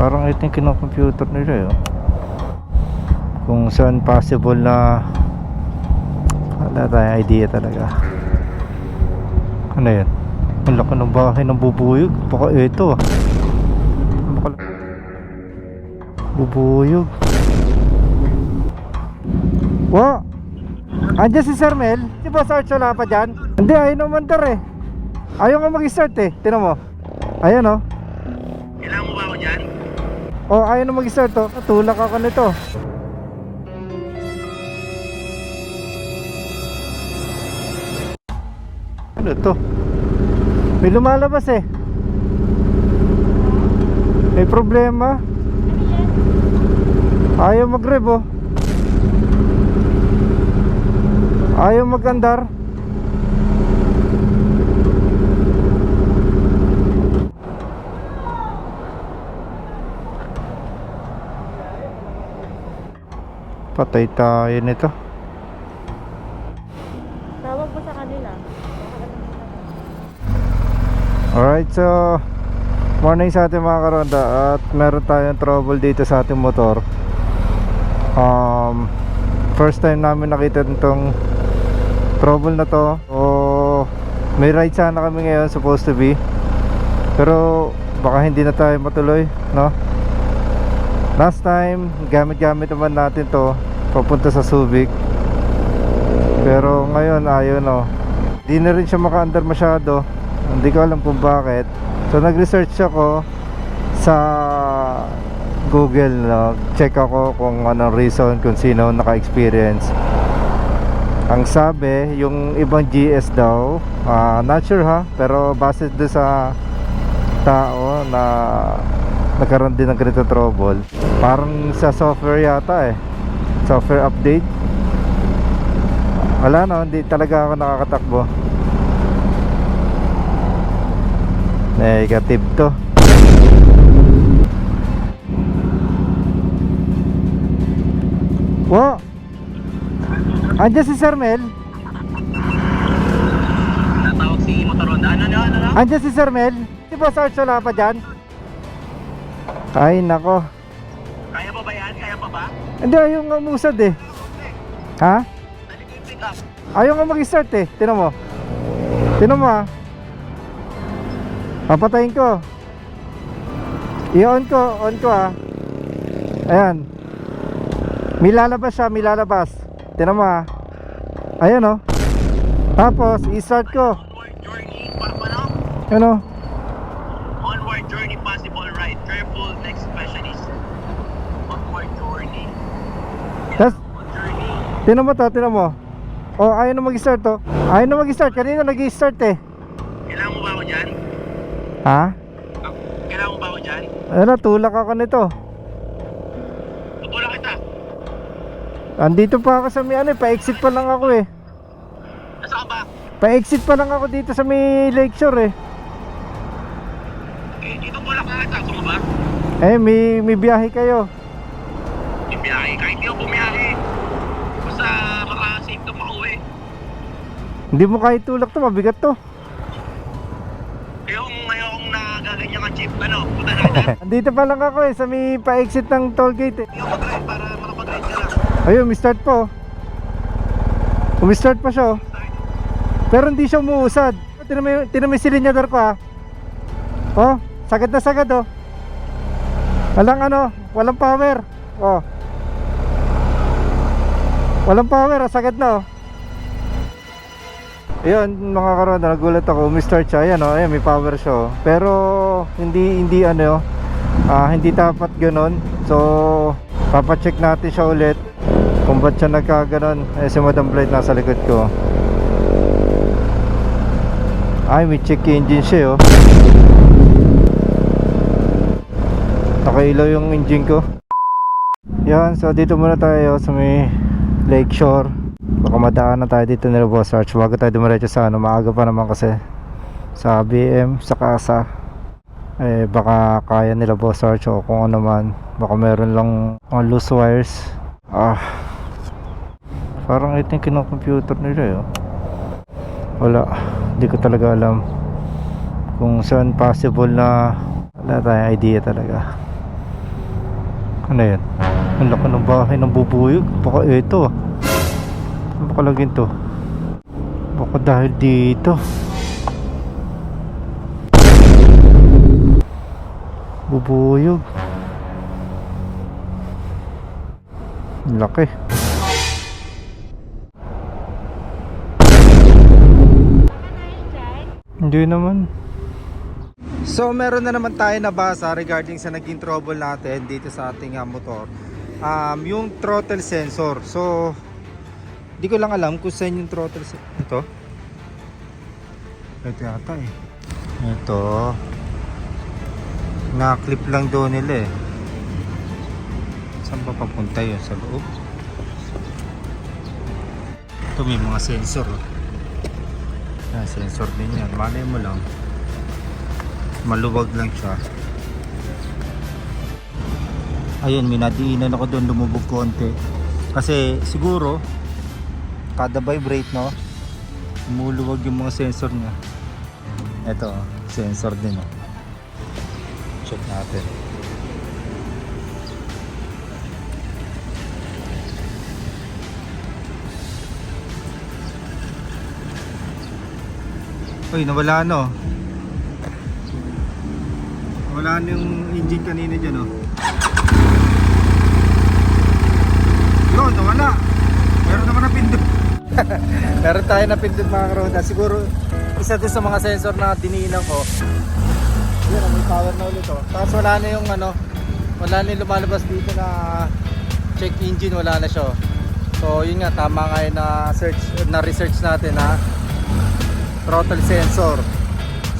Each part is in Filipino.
Parang ito yung kinocomputer nila eh. oh. Kung saan possible na wala tayong idea talaga. Ano yun? Ang laki ng bahay ng bubuyog. Baka ito ah. Baka... Bubuyog. Wa! Andiyan si Sir Mel? Di ba sa Arch wala pa dyan? Hindi, ayaw naman dar eh. Ayaw nga mag-start eh. Tinan mo. Ayan oh. Kailangan mo ba ako dyan? Oh, ayaw na mag-start oh. Tulak ako nito. Ano to? May lumalabas eh. May problema. Ayaw mag-rev oh. Ayaw mag-andar. Patay tayo nito. Tawag mo sa kanila. Alright, so morning sa ating mga karonda at meron tayong trouble dito sa ating motor. Um, first time namin nakita itong trouble na to. O may ride sana kami ngayon supposed to be. Pero baka hindi na tayo matuloy, no? Last time, gamit-gamit naman natin to papunta sa Subic. Pero ngayon ayaw no. Di na rin siya maka-under masyado. Hindi ko alam kung bakit. So nag-research ako sa Google, no? check ako kung anong reason, kung sino naka-experience. Ang sabi, yung ibang GS daw, ah, not sure ha, pero base doon sa tao na nagkaroon din ng ganito trouble, parang sa software yata eh, software update. Wala no, hindi talaga ako nakakatakbo. Negative to. Wo! Andiyan si Sir Mel? Natawag si Motoronda. Ano, ano, ano? ano? Andiyan si Sir Mel? Di ba sa Arch wala pa dyan? Ay, nako. Ba? Hindi, ayaw nga umusad eh. Ha? Yung. Ayaw nga mag-start eh. Tinan mo. Tinan mo ah. Papatayin ko. I-on ko. On ko ah. Ayan. May lalabas siya. May lalabas. Tinan mo ah. Ayan oh. Tapos, i-start ko. Ano? Onward journey possible right. Careful next specialist. Journey. tinan mo to. Tinan mo. Oh, ayaw na mag-start to. Ayaw na mag-start. Kanina nag-start eh. Kailangan mo ba ako dyan? Ha? Ah, Kailangan mo ba ako dyan? Ano, tulak ako nito. Tutulak kita. Andito pa ako sa may ano, eh, pa-exit pa lang ako eh. Nasaan ba? Pa-exit pa lang ako dito sa may lakeshore eh. Eh, dito tulak na kita. Gusto mo ba? Eh, may, may biyahe kayo. Yung biyahe. Kahit di ako bumiyahe. Basta maka-safe ka makauwi. Hindi mo kahit tulak to, mabigat to. Yung ngayong nagaganyan ka jeep, ano. Andito pa lang ako eh, sa may pa-exit ng toll gate eh. Ako mag-ride para makapag-ride ka lang. Ayun, may start po. Umi-start pa siya oh. Pero hindi siya umuusad. Yung- mo yung silinyador ko ah. Oh, sagad na sagad oh. Walang ano, walang power. Oh. Walang power, ah, sagad na oh. Ayun, mga karoon, nagulat ako, siya. Ayan oh, ayan, may power siya oh. Pero hindi hindi ano, ah, hindi dapat ganoon. So, papacheck natin siya ulit kung ba't siya nagkaganon. Eh, si Madam Blight nasa likod ko. Ay, may check engine siya oh. Nakailaw yung engine ko. Yan, so dito muna tayo sa may lakeshore. Baka madaan na tayo dito nila Boss Arch. Bago tayo dumiretso sa ano, maaga pa naman kasi sa BM, sa kasa. Eh, baka kaya nila Boss Arch o kung ano man. Baka meron lang mga loose wires. Ah, parang ito yung kinocomputer nila eh. oh. Wala, hindi ko talaga alam kung saan possible na wala tayong idea talaga. Ano yan? Ang laki ng bahay ng bubuyog. Baka ito ah. Baka lagyan to. Baka dahil dito. Bubuyog. Laki. Hindi naman. So meron na naman tayo nabasa regarding sa naging trouble natin dito sa ating ah, motor. Um, yung throttle sensor. So di ko lang alam kung saan yung throttle sensor. Ito. Ito yata eh. Ito. Na-clip lang doon nila eh. Saan ba papunta yun? Sa loob? Ito may mga sensor. Oh. Yan, sensor din yan. Malay mo lang. Maluwag lang siya. Ayun, minadiinan ako doon lumubog konti. Kasi siguro, kada vibrate, no? Lumuluwag yung mga sensor niya. Oh, sensor din, oh. Check natin. Uy, nawala no. Wala na yung engine kanina dyan oh. Yun, nawala. Meron naman na pindot. Meron tayo na pindot mga karoda. Siguro isa din sa mga sensor na dinilang ko. Yan, may power na ulit oh. Tapos wala na yung ano, wala na yung lumalabas dito na check engine, wala na siya. oh. So yun nga, tama nga yun na search, na research natin ha throttle sensor.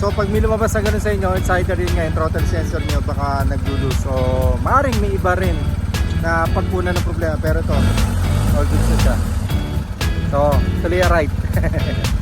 So pag may lumabas na ganun sa inyo, exciter yun nga yung throttle sensor nyo baka naglulo. So maaaring may iba rin na pagpuna ng problema pero to all good na siya. So tuloy right.